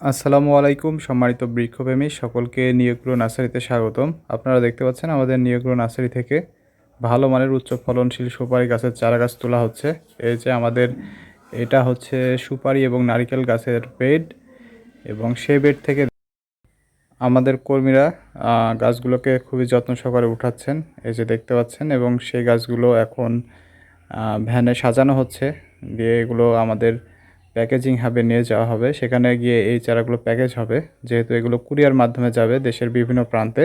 আসসালামু আলাইকুম, সম্মানিত বৃক্ষপ্রেমী, সকলকে নিয়োগ্র নার্সারিতে স্বাগতম। আপনারা দেখতে পাচ্ছেন আমাদের নিয়োগ্র নার্সারি থেকে ভালো মানের উচ্চ ফলনশীল সুপারি গাছের চারা গাছ তোলা হচ্ছে। এই যে আমাদের, এটা হচ্ছে সুপারি এবং নারিকেল গাছের বেড এবং সেই বেড থেকে আমাদের কর্মীরা গাছগুলোকে খুবই যত্ন সহকারে উঠাচ্ছেন। এই যে দেখতে পাচ্ছেন এবং সেই গাছগুলো এখন ভ্যানে সাজানো হচ্ছে। দিয়ে এগুলো আমাদের প্যাকেজিং হাবে নিয়ে যাওয়া হবে। সেখানে গিয়ে এই চারাগুলো প্যাকেজ হবে। যেহেতু এগুলো কুরিয়ার মাধ্যমে যাবে দেশের বিভিন্ন প্রান্তে।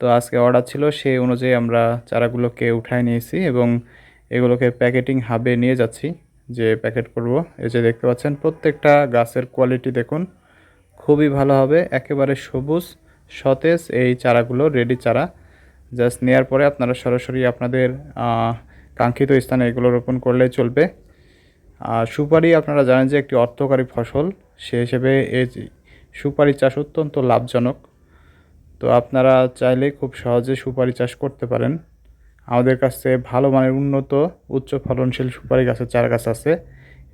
তো আজকে অর্ডার ছিল, সেই অনুযায়ী আমরা চারাগুলোকে উঠায় নিয়েছি এবং এগুলোকে প্যাকেটিং হাবে নিয়ে যাচ্ছি। যে প্যাকেট করব, এই যে দেখতে পাচ্ছেন, প্রত্যেকটা গাছের কোয়ালিটি দেখুন। খুবই ভালো হবে, একেবারে সবুজ, সতেজ এই চারাগুলো, রেডি চারা। জাস্ট নেওয়ার পরে আপনারা সরাসরি আপনাদের কাঙ্ক্ষিত স্থানে এগুলো রোপণ করলেই চলবে। আর সুপারি আপনারা জানেন যে একটি অর্থকারী ফসল, সে হিসেবে এই সুপারি চাষ অত্যন্ত লাভজনক। তো আপনারা চাইলে খুব সহজে সুপারি চাষ করতে পারেন। আমাদের কাছে ভালো মানের উন্নত, উচ্চ ফলনশীল সুপারি গাছের চারা গাছ আছে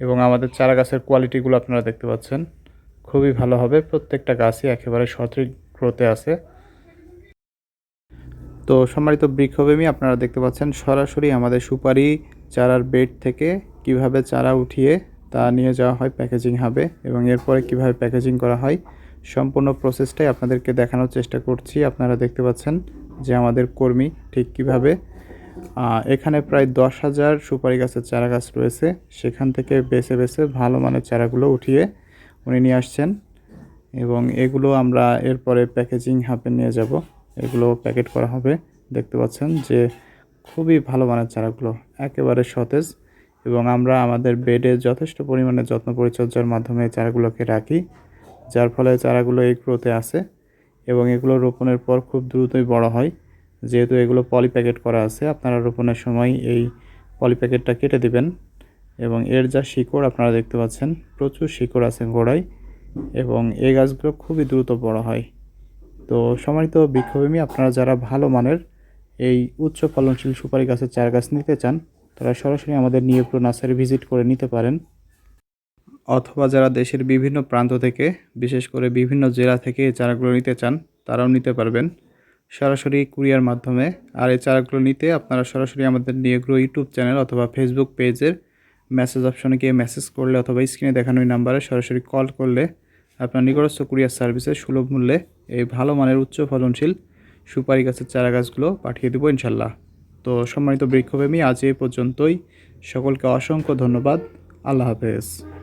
এবং আমাদের চারা গাছের কোয়ালিটিগুলো আপনারা দেখতে পাচ্ছেন। খুবই ভালো হবে, প্রত্যেকটা গাছই একেবারে সঠিক গ্রোথে আছে। তো সম্মানিত বৃক্ষপ্রেমী, আপনারা দেখতে পাচ্ছেন সরাসরি আমাদের সুপারি চারার বেড থেকে কীভাবে চারা উঠিয়ে তা নিয়ে যাওয়া হয় প্যাকেজিং হবে এবং এরপরে কীভাবে প্যাকেজিং করা হয়, সম্পূর্ণ প্রসেসটাই আপনাদেরকে দেখানোর চেষ্টা করছি। আপনারা দেখতে পাচ্ছেন যে আমাদের কর্মী ঠিক কীভাবে এখানে প্রায় দশ হাজার সুপারি গাছের চারা গাছ রয়েছে। সেখান থেকে বেছে বেছে ভালো মানের চারাগুলো উঠিয়ে উনি নিয়ে আসছেন এবং এগুলো আমরা এরপরে প্যাকেজিং হাবে নিয়ে যাব। এগুলো প্যাকেট করা হবে। দেখতে পাচ্ছেন যে খুবই ভালো মানের চারাগুলো, একেবারে সতেজ। এবং আমরা আমাদের বেডে যথেষ্ট পরিমাণে যত্ন পরিচর্যার মাধ্যমে চারাগুলোকে রাখি, যার ফলে চারাগুলো এই গ্রোথে আসে এবং এগুলো রোপণের পর খুব দ্রুতই বড় হয়। যেহেতু এগুলো পলি প্যাকেট করা আছে, আপনারা রোপণের সময় এই পলি প্যাকেটটা কেটে দিবেন এবং এর যা শিকড়, আপনারা দেখতে পাচ্ছেন প্রচুর শিকড় আছে গোড়ায় এবং এই গাছগুলো খুবই দ্রুত বড় হয়। তো সম্মানিত বৃক্ষপ্রেমী আপনারা যারা ভালো মানের এই উচ্চ ফলনশীল সুপারি গাছের চারা গাছ নিতে চান তারা সরাসরি আমাদের নিয়োগ্র নার্সারি ভিজিট করে নিতে পারেন। অথবা যারা দেশের বিভিন্ন প্রান্ত থেকে, বিশেষ করে বিভিন্ন জেলা থেকে এই চারাগুলো নিতে চান, তারাও নিতে পারবেন। সরাসরি কুরিয়ার মাধ্যমে। আর এই চারাগুলো নিতে আপনারা সরাসরি আমাদের নিয়োগ্র ইউটিউব চ্যানেল অথবা ফেসবুক পেজের মেসেজ অপশনে গিয়ে মেসেজ করলে অথবা স্ক্রিনে দেখানো এই নাম্বারে সরাসরি কল করলে আপনার নিকটস্থ কুরিয়ার সার্ভিসে সুলভ মূল্যে এই ভালো মানের উচ্চ ফলনশীল সুপারি গাছের চারা গাছগুলো পাঠিয়ে দেবো ইনশাল্লাহ। তো সম্মানিত বৃক্ষপ্রেমী আজ এ পর্যন্তই। সকলকে অসংখ্য ধন্যবাদ। আল্লাহ হাফেজ।